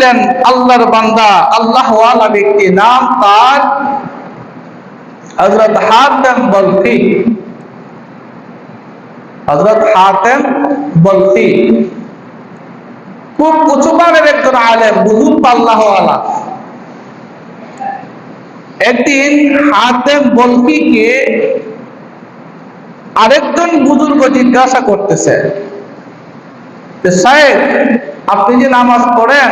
ছিলেন আল্লাহর বান্দা, আল্লাহওয়ালা ব্যক্তি নাম তার হজরত হাতেম বলতি। হজরত হাতেম বলতি। খুব উঁচু মানের একজন আলেম বুজুর্গ আল্লাহওয়ালা। একদিন হাতেম বলকিকে আরেকজন বুজুর্গ জিজ্ঞাসা করতেছে যে সাহেব, আপনি যে নামাজ পড়েন,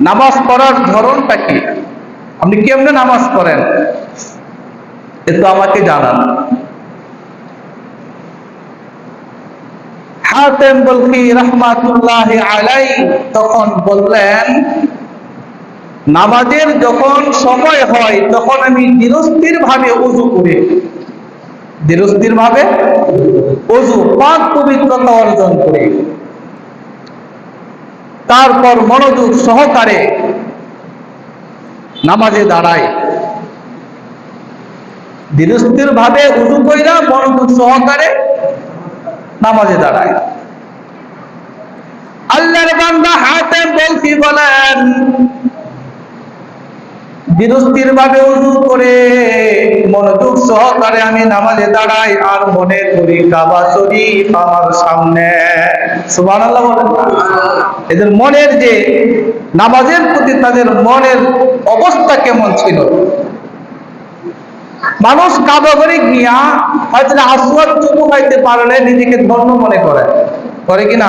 নামাজ পড়ার ধরনটা কি? আপনি কেমনে নামাজ পড়েন? একটু আমাকে জানান। হাতেম বলকি রহমাতুল্লাহ আলাই তখন বললেন, নামাজের যখন সময় হয়, তখন আমি নিরস্থির ভাবে উজু করি। ধীরস্থির ভাবে অজু, পাক পবিত্রতা অর্জন করি। তারপর মনোযোগ সহকারে নামাজে দাঁড়াই ধীরস্থির ভাবে উজু কইরা মনোযোগ সহকারে নামাজে দাঁড়ায়। আল্লাহর বান্দা হাতে বলছি বলেন বিরস্তির ভাবে উজু করে মনোযোগ সহকারে আমি নামাজে দাঁড়াই আর মনে করি কাবা শরীফ আমার সামনে। বলেন এদের মনের যে নামাজের প্রতি তাদের মনের অবস্থা কেমন ছিল? মানুষ কাবা করে গিয়া হয়তো আসওয়াদ চুমু খাইতে পারলে নিজেকে ধন্য মনে করে। করে কিনা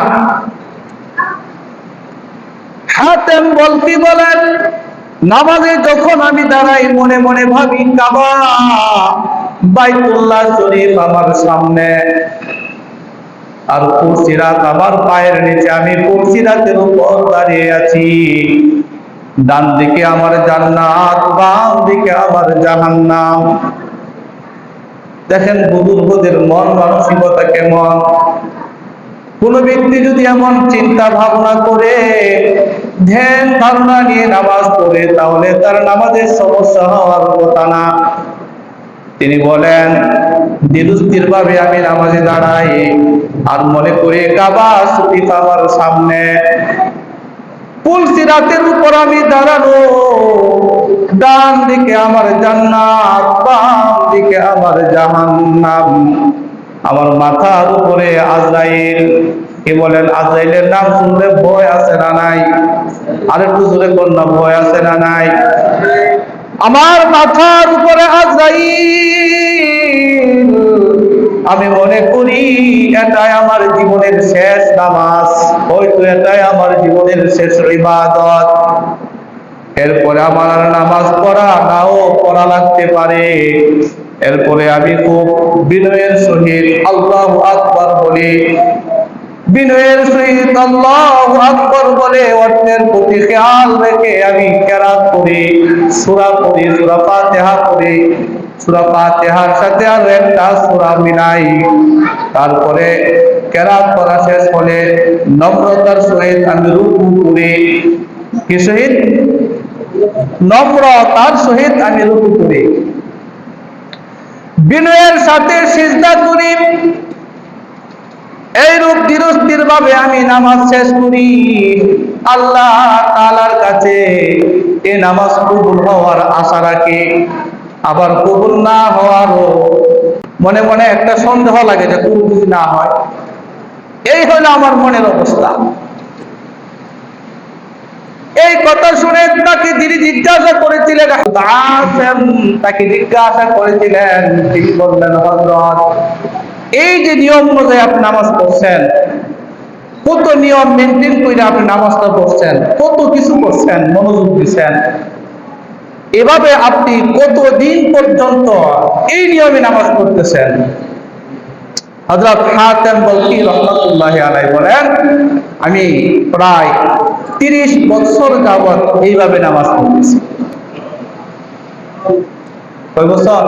হাতেম বলতি বলেন নামাজে যখন আমি দাঁড়াই, মনে মনে ভাবি, কাবা, বাইতুল্লাহ শরীফ আমার সামনে। আর পুরসিরাত আমার পায়ের নিচে, আমি পুরসিরাতের উপর দাঁড়িয়ে আছি। ডান দিকে আমার জান্নাত বাম দিকে আমার জাহান্নাম। দেখেন বুজুর্গদের মন, মানসিকতা কেমন? কোন ব্যক্তি যদি এমন চিন্তা ভাবনা করে ধ্যান ধারণা নিয়ে নামাজ পড়ে, তাহলে তার নামাজের সমস্যা হওয়ার কথা না। তিনি বলেন দিলুস্তির ভাবে আমি নামাজে দাঁড়াই, আর মনে করে কাবা শরীফ আমার সামনে। উপর আমি দাঁড়ানো, ডান দিকে আমার জান্নাত, বাম দিকে আমার জাহান্নাম। আমার মাথার উপরে আজরাইল কি বলেন আজরাইলের নাম শুনলে ভয় আছে না নাই? আর একটু জোরে কন্যা ভয় আছে না নাই? আমার মাথার উপরে আজরাইল আমি মনে করি এটাই আমার জীবনের শেষ নামাজ। হয়তো এটাই আমার জীবনের শেষ ইবাদত। এরপরে আমার আর নামাজ পড়া নাও পড়া লাগতে পারে। এরপরে আমি খুব বিনয়ের সহিত আল্লাহ আকবর বলি বিনয়ের সহিত আল্লাহ আকবর বলে অর্থের প্রতি খেয়াল রেখে আমি কেরাত করি, সুরা পড়ি, সুরা ফাতেহা করি সুরা ফাতেহার সাথে আরও একটা সুরা মিলাই। তারপরে কেরাত করা শেষ হলে নম্রতার সহিত আমি রুকু করি। কি সহিত? নম্রতার সহিত আমি রুকু করি। বিনয়ের সাথে সিজদা করি। এই রূপ ধীরস্থির ভাবে আমি নামাজ শেষ করি। আল্লাহ তালার কাছে এ নামাজ কবুল হওয়ার আশা রাখি। আবার কবুল না হওয়ারও মনে মনে একটা সন্দেহ লাগে যে কবুল না হয়। এই হলো আমার মনের অবস্থা। এই কথা শুনে তাকে তিনি জিজ্ঞাসা করেছিলেন তাকে জিজ্ঞাসা করেছিলেন, তিনি বললেন হজরত এই যে নিয়ম অনুযায়ী আপনি নামাজ পড়ছেন, কত নিয়ম মেনটেন করে আপনি নামাজটা পড়ছেন, কত কিছু করছেন, মনোযোগ দিচ্ছেন এভাবে আপনি কত দিন পর্যন্ত এই নিয়মে নামাজ পড়তেছেন? আমি প্রায় তিরিশ বছর যাবৎ এইভাবে নামাজ পড়তেছি। কয় বছর?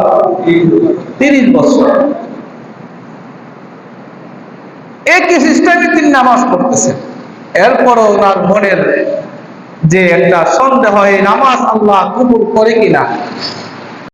তিরিশ বছর। একই সিস্টেমে তিনি নামাজ পড়তেছেন। এরপরও ওনার মনের যে একটা সন্দেহ, এই নামাজ আল্লাহ কবুল করে কিনা?